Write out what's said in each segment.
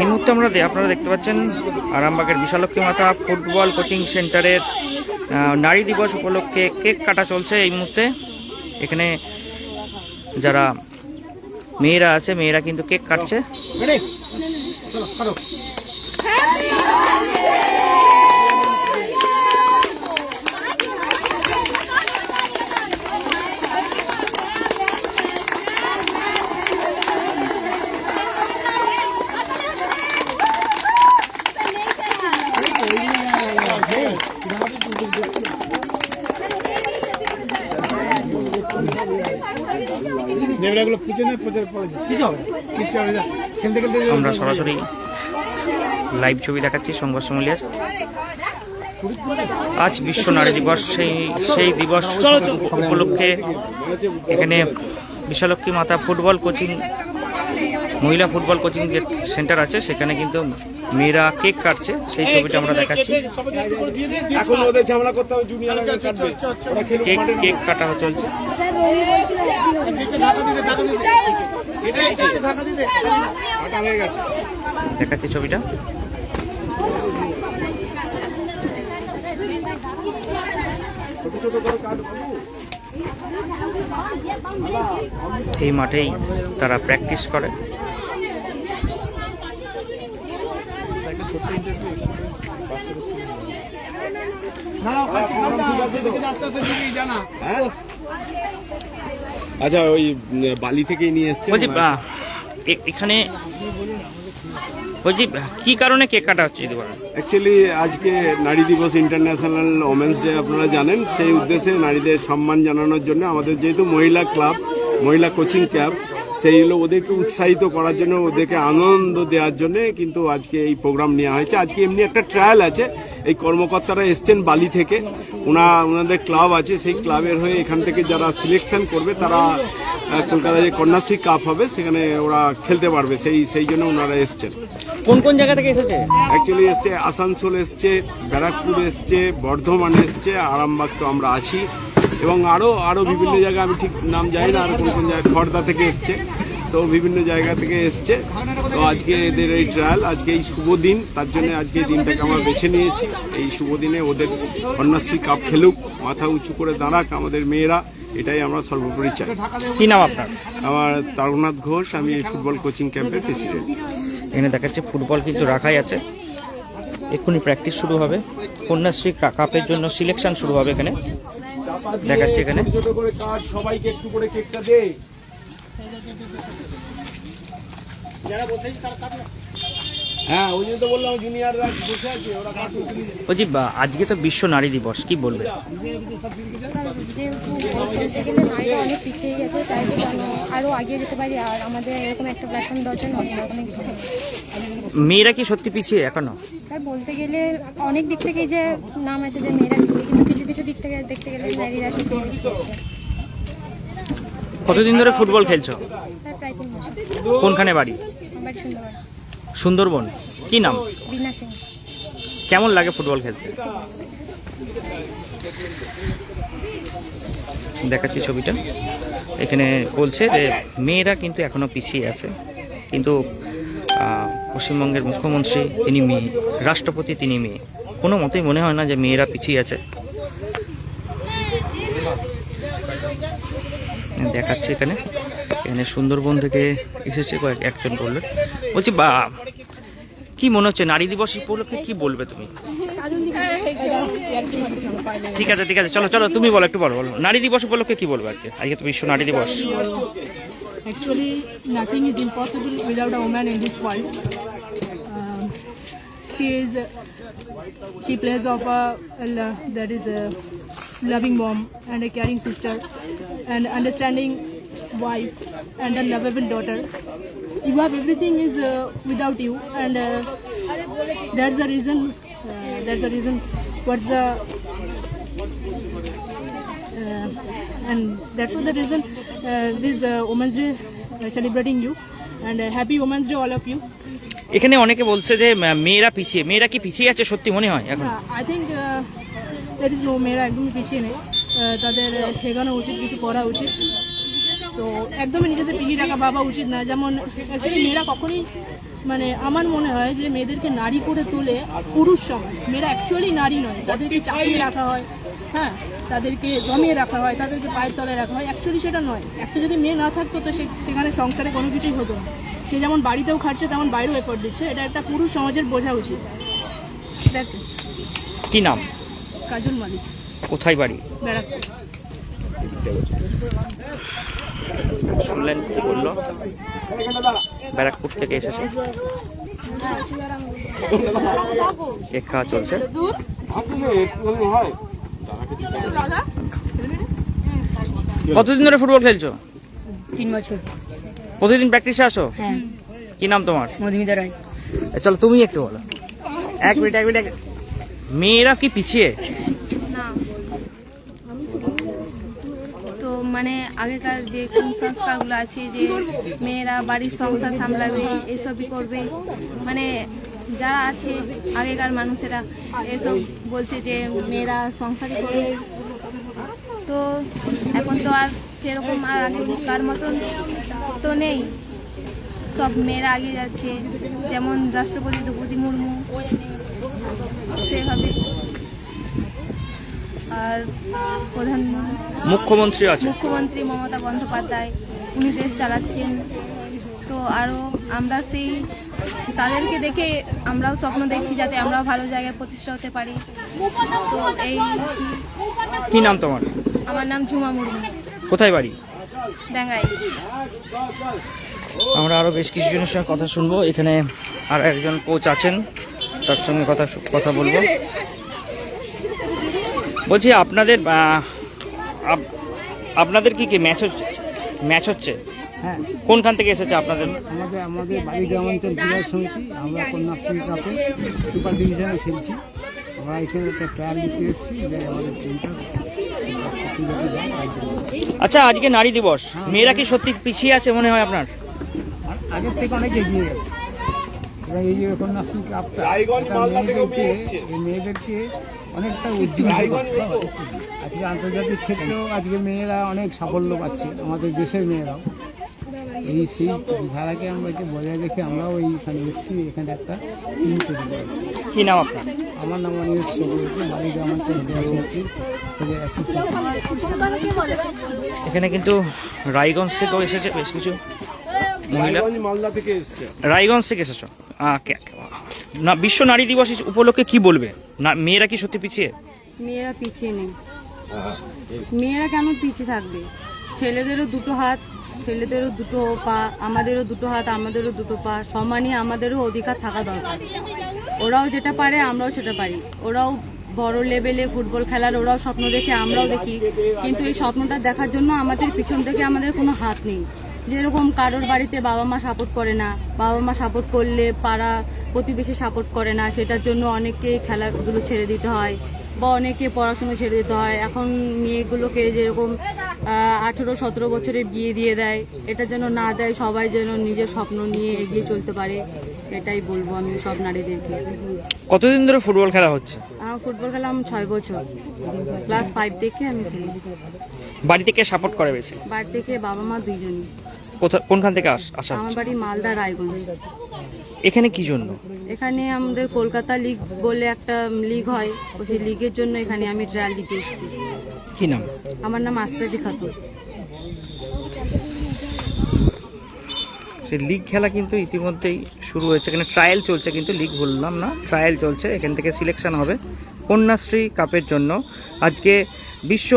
এই মুহূর্তে আমরা আপনারা দেখতে পাচ্ছেন আরামবাগের বিশালক্ষী মাতা ফুটবল কোচিং সেন্টারের নারী দিবস উপলক্ষে কেক কাটা চলছে এই মুহূর্তে। এখানে যারা মেয়েরা আছে, মেয়েরা কিন্তু কেক কাটছে। নেবড়াগুলো ফুটে না ফুটে পড়েছে কি হবে কিচ্ছু হবে না খেলতে খেলতে আমরা সরাসরি লাইভ ছবি দেখাচ্ছি সংঘর্ষ মূল্যের আজ বিশ্ব নারী দিবস সেই সেই দিবস উপলক্ষে এখানে বিশালক্ষী মাতা ফুটবল কোচিং মহিলা ফুটবল কোচিং যে সেন্টার আছে সেখানে কিন্তু মেয়েরা কেক কাটছে সেই ছবিটা আমরা দেখাচ্ছি। এখন ওদের ঝামেলা করতে হবে জুনিয়র কাটবে। কেক কেক কাটা চলছে। হয়ে দেখাচ্ছি ছবিটা। এই মাঠেই তারা প্র্যাকটিস করে। আচ্ছা ওই বালি থেকেই নিয়ে এসছে বলছি এখানে বলছি কি কারণে কেক কাটা হচ্ছে যদি বলেন? অ্যাকচুয়ালি আজকে নারী দিবস ইন্টারন্যাশনাল ওমেন্স ডে আপনারা জানেন। সেই উদ্দেশ্যে নারীদের সম্মান জানানোর জন্য আমাদের যেহেতু মহিলা ক্লাব মহিলা কোচিং ক্যাব সেই হলো ওদেরকে উৎসাহিত করার জন্য ওদেরকে আনন্দ দেওয়ার জন্য কিন্তু আজকে এই প্রোগ্রাম নেওয়া হয়েছে। আজকে এমনি একটা ট্রায়াল আছে। এই কর্মকর্তারা এসছেন বালি থেকে। ওনা ওনাদের ক্লাব আছে। সেই ক্লাবের হয়ে এখান থেকে যারা সিলেকশন করবে তারা কলকাতায় যে কন্যাশ্রী কাপ হবে সেখানে ওরা খেলতে পারবে। সেই সেই জন্য ওনারা এসছেন। কোন কোন জায়গা থেকে এসেছে? অ্যাকচুয়ালি এসছে আসানসোল এসছে ব্যারাকপুর এসছে বর্ধমান এসছে আরামবাগ তো আমরা আছি। এবং আরও আরও বিভিন্ন জায়গায় আমি ঠিক নাম জানি না আরও কোন কোন জায়গায় খড়দা থেকে এসছে। তো বিভিন্ন জায়গা থেকে এসছে। তো আজকে এদের এই ট্রায়াল আজকে এই শুভ দিন তার জন্য আজকে এই দিনটাকে আমরা বেছে নিয়েছি। এই শুভ দিনে ওদের কন্যাশ্রী কাপ খেলুক মাথা উঁচু করে দাঁড়াক আমাদের মেয়েরা এটাই আমরা সর্বোপরি চাই। কি নাম আপনার? আমার তারকনাথ ঘোষ আমি ফুটবল কোচিং ক্যাম্পের প্রেসিডেন্ট এখানে দেখাচ্ছে ফুটবল কিন্তু রাখাই আছে। এক্ষুনি প্র্যাকটিস শুরু হবে। কন্যাশ্রী কাপের জন্য সিলেকশন শুরু হবে এখানে। দেখাচ্ছে এখানে। ছোট করে কাজ সবাইকে একটু করে কেকটা দে। হ্যাঁ ওই জন্য তো বললাম জুনিয়ররা বসে আছে ওরা বলছি আজকে তো বিশ্ব নারী দিবস কি বলবে? বলতে গেলে নারীরা অনেক পিছিয়ে গেছে আরও এগিয়ে যেতে পারি? আর আমাদের এরকম একটা প্ল্যাটফর্ম অনেক মেয়েরা কি সত্যি পিছিয়ে এখনও? স্যার বলতে গেলে অনেক দিক থেকেই যে নাম আছে যে মেয়েরা কিছু দিক থেকে দেখতে গেলে নারীরা সত্যি কতদিন ধরে ফুটবল খেলছো? কোনখানে বাড়ি? সুন্দরবন। কি নাম? বিনা সিং। কেমন লাগে ফুটবল খেলতে? দেখাচ্ছি ছবিটা। এখানে বলছে যে মেয়েরা কিন্তু এখনও পিছিয়ে আছে। কিন্তু পশ্চিমবঙ্গের মুখ্যমন্ত্রী তিনি মেয়ে রাষ্ট্রপতি তিনি মেয়ে। কোনো মতেই মনে হয় না যে মেয়েরা পিছিয়ে আছে। দেখাচ্ছে এখানে। এখানে সুন্দরবন থেকে এসেছে কয়েক একজন বলল বলছি বা কি মনে হচ্ছে নারী দিবস উপলক্ষে কি বলবে তুমি? ঠিক আছে ঠিক আছে চলো চলো তুমি বলো একটু বলো বলো। নারী দিবস উপলক্ষে কি বলবে আজকে? আজকে তো বিশ্ব নারী দিবস। Nothing is impossible without a woman in this world. Um, she is, she plays of a, a that is a loving mom and a caring sister, and understanding wife and a lovable daughter. You have everything is uh, without you, and uh, that's the reason. Uh, that's the reason. What's the and that's for the reason uh, this uh, Women's Day uh, celebrating you and happy Women's Day all of you. এখানে অনেকে বলছে যে মেয়েরা পিছিয়ে, মেয়েরা কি পিছিয়ে আছে সত্যি মনে হয় এখন? I think that is no মেয়েরা একদমই পিছিয়ে নেই। তাদের এগানো উচিত, কিছু করা উচিত। তো একদমই নিজেদের পিছিয়ে রাখা বাবা উচিত না। যেমন অ্যাকচুয়ালি মেয়েরা কখনোই মানে আমার মনে হয় যে, মেয়েদেরকে নারী করে তোলে পুরুষ সমাজ। মেয়েরা অ্যাকচুয়ালি নারী নয়, তাদেরকে চাপিয়ে রাখা হয় হ্যাঁ তাদেরকে দমিয়ে রাখা হয় তাদেরকে পায়ের তলায় রাখা হয়। অ্যাকচুয়ালি সেটা নয়। একটা যদি মেয়ে না থাকতো তো সে- সেখানে সংসারে কোনো কিছুই হতো না। সে যেমন বাড়িতেও খাটছে তেমন বাইরেও এফোর্ট দিচ্ছে। এটা একটা পুরুষ সমাজের বোঝা উচিত. কি নাম? কাজল মালিক। কোথায় বাড়ি? ব্যারাকপুর। শুনলেন কি বলল? ব্যারাকপুর থেকে এসেছে। কেক খাওয়া চলছে? কতদিন ধরে ফুটবল খেলছো? তিন বছর। প্রতিদিন প্র্যাকটিসে আসো? হ্যাঁ। কি নাম তোমার? মধুমিতা রায়। চলো তুমি একটু বলো। এক মিনিট এক মিনিট এক মেয়েরা কি পিছিয়ে? না। তো মানে আগেকার যে কুসংস্কারগুলো আছে যে মেয়েরা বাড়ির সংসার সামলাবে এসবই করবে মানে যারা আছে আগেকার মানুষেরা এসব বলছে যে মেয়েরা সংসারই করবে তো এখন তো আর সেরকম আর আগেকার মতন তো নেই। সব মেয়েরা আগে যাচ্ছে যেমন রাষ্ট্রপতি দ্রৌপদী মুর্মু সেভাবে। আর প্রধান মুখ্যমন্ত্রী আছে। মুখ্যমন্ত্রী মমতা বন্দ্যোপাধ্যায় উনি দেশ চালাচ্ছেন। তো আরও আমরা সেই তাদেরকে দেখে আমরাও স্বপ্ন দেখছি যাতে আমরাও ভালো জায়গায় প্রতিষ্ঠা হতে পারি। তো এই কি নাম তোমার? আমার নাম ঝুমা মুর্মু। কোথায় বাড়ি? ব্যাঙ্গাই আমরা আরও বেশ কিছু জনের সঙ্গে কথা শুনব। এখানে আর একজন কোচ আছেন তার সঙ্গে কথা কথা বলব। বলছি আপনাদের আপ- আপনাদের কি কি ম্যাচ হচ্ছে? ম্যাচ হচ্ছে? হ্যাঁ। কোনখান থেকে এসেছে আপনাদের? আমাদের আমাদের বাড়ি গ্রামাঞ্চল ক্রীড়া সমিতি আমরা কন্যাশ্রী কাপে সুপার ডিভিশনে খেলছি। আমরা এখানে একটা ট্রায়াল দিতে এসেছি যে আমাদের টিমটা। আচ্ছা আজকে নারী দিবস। মেয়েরা কি সত্যি পিছিয়ে আছে মনে হয় আপনার? আগের থেকে অনেক এগিয়ে গেছে। এবং এই যে কন্যাশ্রী কাপটা মেয়েদেরকে অনেকটা উজ্জ্বল আজকে আন্তর্জাতিক ক্ষেত্রেও আজকে মেয়েরা অনেক সাফল্য পাচ্ছে আমাদের দেশের মেয়েরাও। এই সেই ধারাকে আমরা যে বজায় রেখে আমরাও এইখানে এসেছি এখানে একটা টিম তৈরি করেছি। কি নাম আপনার? আমার নাম অনিমেষ চক্রবর্তী বাড়ি গ্রামাঞ্চল এখানে কিন্তু রায়গঞ্জ থেকেও এসেছে বেশ কিছু রায়গঞ্জ মালদা থেকে এসছে। রায়গঞ্জ থেকে এসেছ? না বিশ্ব নারী দিবস উপলক্ষে কি বলবে? না মেয়েরা কি সত্যি পিছিয়ে? মেয়েরা পিছিয়ে নেই। মেয়েরা কেন পিছিয়ে থাকবে? ছেলেদেরও দুটো হাত ছেলেদেরও দুটো পা, আমাদেরও দুটো হাত, আমাদেরও দুটো পা, সমানই আমাদেরও অধিকার থাকা দরকার। ওরাও যেটা পারে, আমরাও সেটা পারি। ওরাও বড় লেভেলে ফুটবল খেলার, ওরাও স্বপ্ন দেখে, আমরাও দেখি। কিন্তু এই স্বপ্নটা দেখার জন্য আমাদের পিছন থেকে আমাদের কোনো হাত নেই। যেরকম কারোর বাড়িতে বাবা মা সাপোর্ট করে না, বাবা মা সাপোর্ট করলে পাড়া প্রতিবেশী সাপোর্ট করে না, সেটার জন্য অনেককে খেলাধুলো ছেড়ে দিতে হয় বা অনেকে পড়াশুনো ছেড়ে দিতে হয়। এখন মেয়েগুলোকে যেরকম আঠেরো সতেরো বছরে বিয়ে দিয়ে দেয়। এটা যেন না দেয় সবাই যেন নিজের স্বপ্ন নিয়ে এগিয়ে চলতে পারে এটাই বলব আমি সব নারীদেরকে। কতদিন ধরে ফুটবল খেলা হচ্ছে? ফুটবল খেলা আমি ছয় বছর। ক্লাস ফাইভ থেকে আমি খেলি। বাড়ি থেকে সাপোর্ট করে বেশি? বাড়ি থেকে বাবা মা দুইজনই। কোনখান থেকে আস আমার বাড়ি মালদা রায়গঞ্জ। এখানে কি জন্য? এখানে আমাদের কলকাতা লিগ বলে একটা লিগ হয় সেই লিগের জন্য এখানে আমি ট্রায়াল দিতে এসেছি। কি নাম? আমার নাম খাতুন। সেই লিগ খেলা কিন্তু ইতিমধ্যেই শুরু হয়েছে। এখানে ট্রায়াল চলছে কিন্তু লিগ বললাম না ট্রায়াল চলছে। এখান থেকে সিলেকশন হবে কন্যাশ্রী কাপের জন্য। আজকে বিশ্ব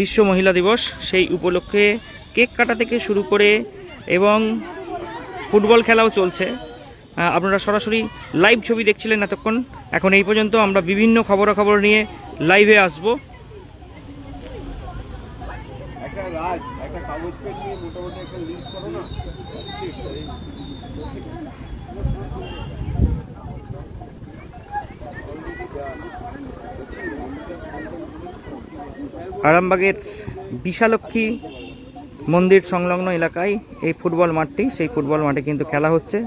বিশ্ব মহিলা দিবস। সেই উপলক্ষে কেক কাটা থেকে শুরু করে এবং ফুটবল খেলাও চলছে। আপনারা সরাসরি লাইভ ছবি দেখছিলেন এতক্ষণ। এখন এই পর্যন্ত আমরা বিভিন্ন খবরাখবর নিয়ে লাইভে আসব একটা রাজ একটা কাগজ পেন নিয়ে মোটামুটি একটা লিস্ট করো না? আরামবাগের বিশালক্ষী মন্দির সংলগ্ন এলাকায় এই ফুটবল মাঠটি, সেই ফুটবল মাঠে কিন্তু খেলা হচ্ছে।